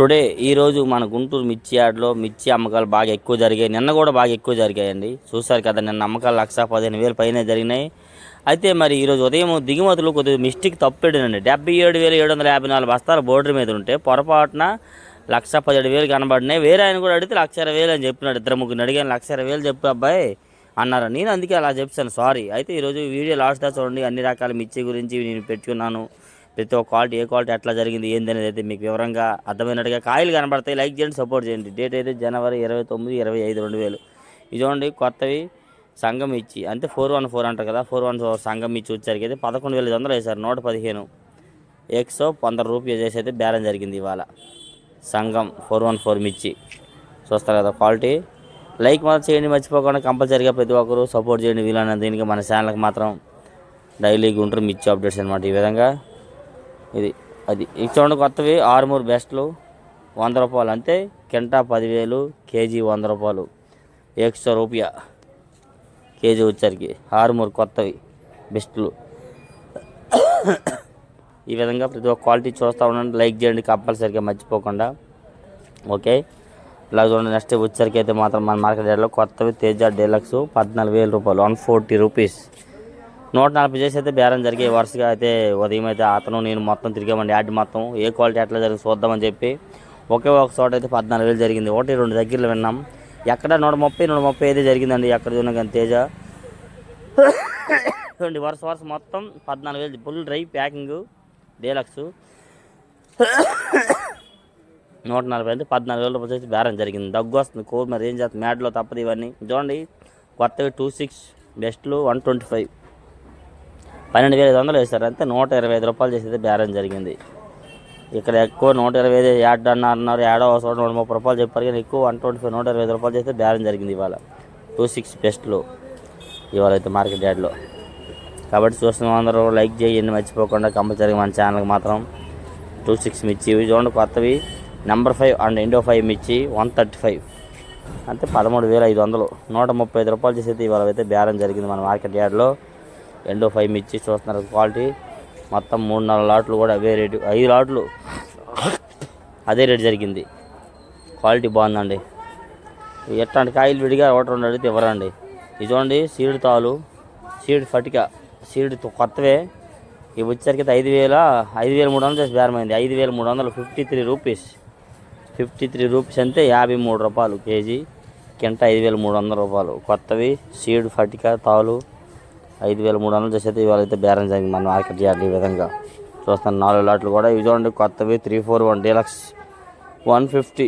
Today ఈరోజు మన గుంటూరు మిర్చి యార్డ్లో మిర్చి అమ్మకాలు బాగా ఎక్కువ జరిగాయి. నిన్న కూడా బాగా ఎక్కువ జరిగాయండి. చూసారు కదా నిన్న అమ్మకాలు లక్ష పదిహేను వేలు పైన జరిగినాయి. అయితే మరి ఈరోజు ఉదయం దిగుమతులు కొద్దిగా మిస్టేక్ తప్పెడినండి. డెబ్బై ఏడు వేలు ఏడు వందల యాభై నాలుగు బస్తాలు బోర్డర్ మీద ఉంటే పొరపాటున లక్ష పదిహేడు వేలు కనబడినాయి. వేరే ఆయన కూడా అడిగితే లక్ష ఇరవై వేలు అని చెప్పినాడు. ఇద్దరు ముగ్గురు అడిగాను లక్ష ఇరవై వేలు చెప్పు అబ్బాయి అన్నారు నేను అందుకే అలా చెప్తాను సారీ. అయితే ఈరోజు వీడియో లాస్ట్ దా చూడండి అన్ని రకాల మిర్చి గురించి నేను పెట్టుకున్నాను. ప్రతి ఒక్క క్వాలిటీ ఏ క్వాలిటీ ఎట్లా జరిగింది ఏంది అనేది అయితే మీకు వివరంగా అర్థమైనట్టుగా కాయలు కనబడతాయి. లైక్ చేయండి సపోర్ట్ చేయండి. డేట్ అయితే జనవరి ఇరవై తొమ్మిది ఇరవై ఐదు రెండు వేలు. ఇది చూడండి కొత్తవి సంఘం ఇచ్చి అంటే ఫోర్ వన్ ఫోర్ అంటారు కదా ఫోర్ వన్ ఫోర్ సంఘం ఇచ్చి వచ్చేసరికి అయితే పదకొండు వేల ఐదు వందలు వేశారు నూట పదిహేను. ఎక్సో పందర రూపాయలు చేసి అయితే బేరం జరిగింది ఇవాళ. సంఘం ఫోర్ వన్ ఫోర్ మిర్చి. చూస్తారు కదా క్వాలిటీ లైక్ మాత్రం చేయండి మర్చిపోకుండా కంపల్సరీగా ప్రతి ఒక్కరు సపోర్ట్ చేయండి. వీలైన దీనికి మన ఛానల్కి మాత్రం డైలీ గుంటూరు మిర్చి అప్డేట్స్ అనమాట ఈ విధంగా ఇది అది. ఈ చూడండి కొత్తవి ఆరుమూరు బెస్ట్లు వంద రూపాయలు అంతే. కింటా పదివేలు కేజీ వంద రూపాయలు. ఎక్స్ట్రా రూపాయ కేజీ వచ్చరికి ఆరుమూరు కొత్తవి బెస్ట్లు. ఈ విధంగా ప్రతి ఒక్క క్వాలిటీ చూస్తూ ఉండండి. లైక్ చేయండి కంపల్సరిగా మర్చిపోకుండా. ఓకే? ఇలా చూడండి నెక్స్ట్ వచ్చరికి అయితే మాత్రం మన మార్కెట్ రేట్లో కొత్తవి తేజ డీలక్స్ పద్నాలుగు వేల రూపాయలు వన్ ఫోర్టీ రూపీస్. నూట నలభై చేసి అయితే బేరం జరిగే వరుసగా అయితే ఉదయం అయితే అతను నేను మొత్తం తిరిగామండి. యాడ్ మొత్తం ఏ క్వాలిటీ ఎట్లా జరిగింది చూద్దామని చెప్పి ఒకే ఒక చోట అయితే పద్నాలుగు వేలు జరిగింది. ఒకటి రెండు దగ్గరలో విన్నాం. ఎక్కడ నూట ముప్పై నూట ముప్పై అయితే జరిగిందండి. ఎక్కడ చూసినా కానీ తేజ. చూడండి వరుస వరుస మొత్తం పద్నాలుగు వేలు. Full dry packing deluxe. నూట నలభై అయితే పద్నాలుగు వేల రూపాయలు వచ్చి బేరం జరిగింది. దగ్గు వస్తుంది కోర్ మరి ఏం చేస్తుంది మ్యాట్లో తప్పదు ఇవన్నీ. చూడండి కొత్తవి టూ సిక్స్ బెస్ట్లు వన్ ట్వంటీ ఫైవ్ పన్నెండు వేల ఐదు వందలు వేస్తారు అంతే నూట ఇరవై ఐదు రూపాయలు చేసేది బేరం జరిగింది. ఇక్కడ ఎక్కువ నూట ఇరవై ఐదు యాడ్ అన్నారు అన్నారు యాడో అవసరం నూట ముప్పై రూపాయలు చెప్పారు కానీ ఎక్కువ వన్ ట్వంటీ ఫైవ్ నూట ఇరవై ఐదు రూపాయలు చేస్తే బేరం జరిగింది ఇవాళ. టూ సిక్స్ బెస్ట్లు ఇవాళ అయితే మార్కెట్ యాడ్లో. కాబట్టి చూస్తున్న అందరూ లైక్ చేయండి మర్చిపోకుండా కంపల్సరీగా మన ఛానల్కి మాత్రం టూ సిక్స్ మిర్చి. ఇవి చూడండి కొత్తవి number five and indo five మిర్చి వన్ థర్టీ ఫైవ్. అంటే పదమూడు వేల ఐదు వందలు నూట ముప్పై ఐదు రూపాయలు చేసేది ఇవాళ అయితే బేరం జరిగింది మన మార్కెట్ యార్డ్లో ఎండో ఫైవ్ మిర్చి చూస్తున్నారు. క్వాలిటీ మొత్తం మూడు నాలుగు లాట్లు కూడా అవే రేటు. ఐదు లాట్లు. అదే రేటు జరిగింది. క్వాలిటీ బాగుందండి. ఎట్లాంటి కాయలు విడిగా ఒకటి రెండు అడిగితే ఇవ్వరండి. ఇది చూడండి సీడ్ తాలు సీడ్ ఫటిక సీడ్ కొత్తవే. ఇవి వచ్చేసరికి ఐదు వేల ఐదు వేల మూడు వందలు చేసి బేరమైంది. ఐదు వేల మూడు వందలు fifty three rupees fifty three rupees అంటే యాభై మూడు రూపాయలు కేజీ. కింట ఐదు వేల మూడు వందల రూపాయలు. కొత్తవి సీడ్ ఫటిక తాలు ఐదు వేల మూడు వందలు చేసేది ఇవాళ అయితే బేరం జరిగింది మన మార్కెట్ యార్డ్ ఈ విధంగా. చూస్తాను నాలుగు లాట్లు కూడా ఇవి చూడండి కొత్తవి three four one deluxe one fifty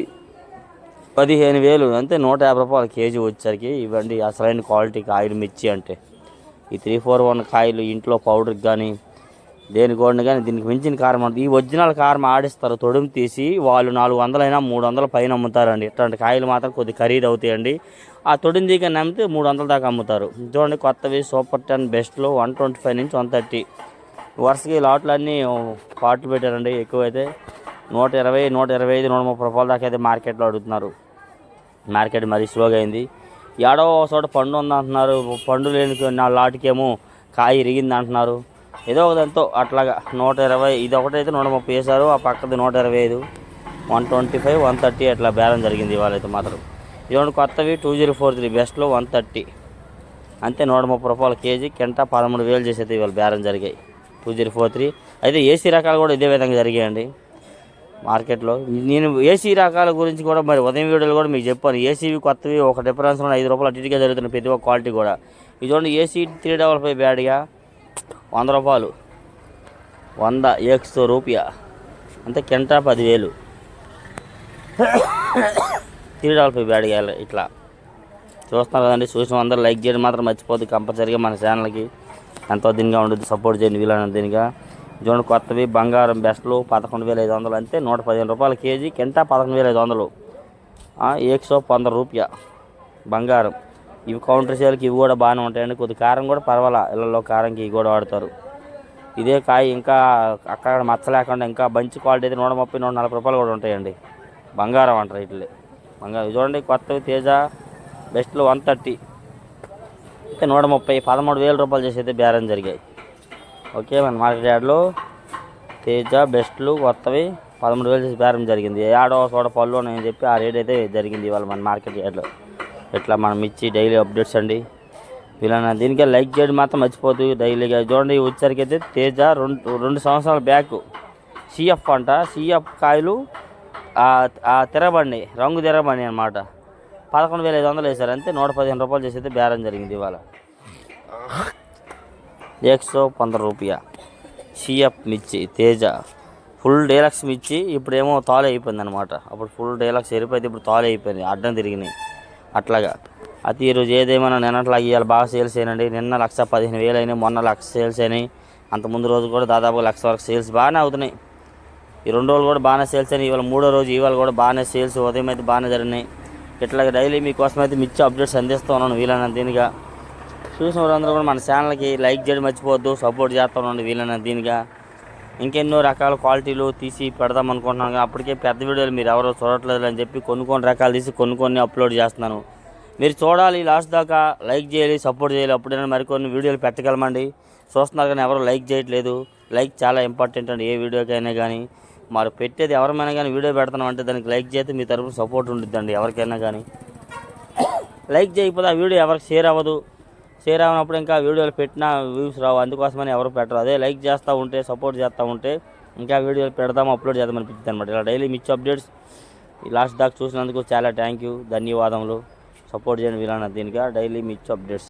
పదిహేను వేలు అంతే నూట యాభై రూపాయలు కేజీ వచ్చేసరికి ఇవ్వండి. అసలైన క్వాలిటీ కాయలు మిర్చి అంటే. ఈ త్రీ ఫోర్ వన్ కాయలు ఇంట్లో పౌడర్కి కానీ దేని గోడని కానీ దీనికి మించిన కారం ఈ ఒరిజినల్ కారం ఆడిస్తారు తొడుము తీసి వాళ్ళు నాలుగు వందలైనా మూడు వందల పైన అమ్ముతారండి. ఇట్లాంటి కాయలు మాత్రం కొద్ది ఖరీదు అవుతాయండి. ఆ తొడిని దిగ నమ్మితే మూడు వందల దాకా అమ్ముతారు. చూడండి కొత్తవి సూపర్ టెన్ బెస్ట్లో వన్ ట్వంటీ ఫైవ్ నుంచి వన్ థర్టీ. వరుసగా ఈ లాట్లు అన్నీ పాటలు పెట్టారండి ఎక్కువైతే. నూట ఇరవై నూట ఇరవై ఐదు నూట ముప్పై రూపాయల దాకా అయితే మార్కెట్లో అడుగుతున్నారు. మార్కెట్ మరీ స్లోగా అయింది. ఏడో చోట పండు ఉంది అంటున్నారు పండు లేని నా లాట్కేమో కాయ ఇరిగింది అంటున్నారు ఏదో ఒకదంతో అట్లాగా నూట ఇరవై ఇది ఒకటైతే నూట ముప్పై వేశారు ఆ పక్కది నూట ఇరవై ఐదు. One twenty five one thirty అట్లా బేరం జరిగింది ఇవాళైతే మాత్రం. ఇదిగోండి కొత్తవి టూ జీరో ఫోర్ త్రీ బెస్ట్లో వన్ థర్టీ. అంతే నూట ముప్పై రూపాయల కేజీ కింట పదమూడు వేలు చేసేది ఇవాళ బేరం జరిగాయి. Two zero four three. అయితే ఏసీ రకాలు కూడా ఇదే విధంగా జరిగాయండి మార్కెట్లో. నేను ఏసీ రకాల గురించి కూడా మరి ఉదయం వీడియోలు కూడా మీకు చెప్పాను. ఏసీవి కొత్తవి ఒక డిఫరెన్స్ ఉన్న ఐదు రూపాయలు అటుగా జరుగుతున్న ప్రతి ఒక్క క్వాలిటీ కూడా. ఇది చూడండి ఏసీ త్రీ డబల్ ఫైవ్ బ్యాడ్గా. వంద రూపాయలు. వంద ఏక్స్తో రూపాయ. అంటే కింటా పదివేలు. త్రీ డబల్ ఫైవ్ బ్యాడ్గా ఇట్లా. చూస్తున్నారు కదండి చూసిన అందరూ లైక్ చేయడం మాత్రం మర్చిపోద్దు కంపల్సరీగా మన ఛానల్కి ఎంతో దీనిగా ఉండదు సపోర్ట్ చేయండి వీలైన దీనిగా. చూడండి కొత్తవి బంగారం బెస్ట్లు పదకొండు వేల ఐదు వందలు అంతే నూట పదిహేను రూపాయల కేజీ కింట పదకొండు వేల ఐదు వందలు. ఏక్సో పంద రూపాయ. బంగారం. ఇవి కౌంటర్ సేల్కి ఇవి కూడా బాగానే ఉంటాయండి కొద్ది కారం కూడా పర్వాలా? ఇళ్ళల్లో కారంకి ఇవి కూడా వాడతారు. ఇదే కాయ ఇంకా అక్కడ మచ్చ లేకుండా ఇంకా మంచి క్వాలిటీ అయితే నూట ముప్పై నూట నలభై రూపాయలు కూడా ఉంటాయండి. బంగారం అంటారు వీటిని బంగారం. చూడండి కొత్తవి తేజ బెస్ట్లు వన్ థర్టీ అయితే నూట ముప్పై పదమూడు వేల రూపాయలు చేసి అయితే బేరం జరిగాయి. ఓకే మన మార్కెట్ యార్డ్లో తేజ బెస్ట్లు కొత్తవి పదమూడు వేలు చేసి బేరం జరిగింది. ఏడో చోట పళ్ళు అని చెప్పి ఆ రేట్ అయితే జరిగింది ఇవాళ మన మార్కెట్ యార్డ్లో. ఇట్లా మనం ఇచ్చి డైలీ అప్డేట్స్ అండి. వీళ్ళన్న దీనికే లైక్ చేయడం మాత్రం మర్చిపోదు డైలీగా చూడండి వచ్చేసరికైతే తేజ రెండు రెండు సంవత్సరాల బ్యాక్. సిఎఫ్ అంట. సిఎఫ్ కాయలు తెరబండి రంగు తెరబండి అనమాట పదకొండు వేల ఐదు వందలు వేశారు. అంతే నూట పదిహేను రూపాయలు చేసి అయితే బేరం జరిగింది ఇవాళ. ఎక్సో పంద్ర రూపాయ. సిఎఫ్ మిర్చి తేజ. ఫుల్ డీలక్స్ మిర్చి ఇప్పుడేమో తాలే అయిపోయింది అనమాట అప్పుడు ఫుల్ డైలాక్స్ ఎరిపోతే ఇప్పుడు తాలే అయిపోయింది. అడ్డం తిరిగినాయి. అట్లాగా అది ఈరోజు ఏదేమైనా నిన్నట్లాగా ఇవాళ బాగా సేల్స్ అయినండి నిన్న లక్ష పదిహేను వేలు అయినాయి మొన్న లక్ష సేల్స్ అయినాయి. అంత ముందు రోజు కూడా దాదాపు లక్ష వరకు సేల్స్ బాగానే అవుతున్నాయి. ఈ రెండు రోజులు కూడా బాగానే సేల్స్ అయినాయి. ఇవాళ మూడో రోజు ఇవాళ కూడా బాగానే సేల్స్ ఉదయం అయితే బాగానే జరిగినాయి. ఇట్లా డైలీ మీకోసం అయితే మిచ్చి అప్డేట్స్ అందిస్తూ ఉన్నాను వీలైనంత దీనిగా. చూసిన వారందరూ కూడా మన ఛానల్కి లైక్ చేయడం మర్చిపోవద్దు సపోర్ట్ చేస్తూ ఉండండి వీలైనంత దీనిగా. ఇంకెన్నో రకాల క్వాలిటీలు తీసి పెడదాం అనుకుంటున్నాను. అప్పటికే పెద్ద వీడియోలు మీరు ఎవరో చూడట్లేదు అని చెప్పి కొన్ని కొన్ని రకాలు తీసి కొన్ని కొన్ని అప్లోడ్ చేస్తున్నాను. మీరు చూడాలి లాస్ట్ దాకా లైక్ చేయాలి సపోర్ట్ చేయాలి. అప్పుడైనా మరికొన్ని వీడియోలు పెట్టగలమండి. చూస్తున్నారు కానీ ఎవరు లైక్ చేయట్లేదు. లైక్ చాలా ఇంపార్టెంట్ అండి ఏ వీడియోకైనా కానీ. మరి పెట్టేది ఎవరిమైనా కానీ వీడియో పెడతాం అంటే దానికి లైక్ చేస్తే మీ తరపున సపోర్ట్ ఉంటుందండి ఎవరికైనా కానీ. లైక్ చేయకపోతే ఆ వీడియో ఎవరికి షేర్ అవ్వదు. షేర్ అవ్వనప్పుడు ఇంకా వీడియోలు పెట్టినా వ్యూస్ రావు. అందుకోసమని ఎవరు పెట్టరు. అదే లైక్ చేస్తూ ఉంటే సపోర్ట్ చేస్తూ ఉంటే ఇంకా వీడియోలు పెడదాం అప్లోడ్ చేద్దాం అనిపిస్తుంది అనమాట ఇలా డైలీ మిచ్ అప్డేట్స్ ఈ లాస్ట్ దాకా చూసినందుకు చాలా థ్యాంక్ యూ. ధన్యవాదములు. సపోర్ట్ చేయండి వీలైన దీనిగా. డైలీ మిచ్ అప్డేట్స్.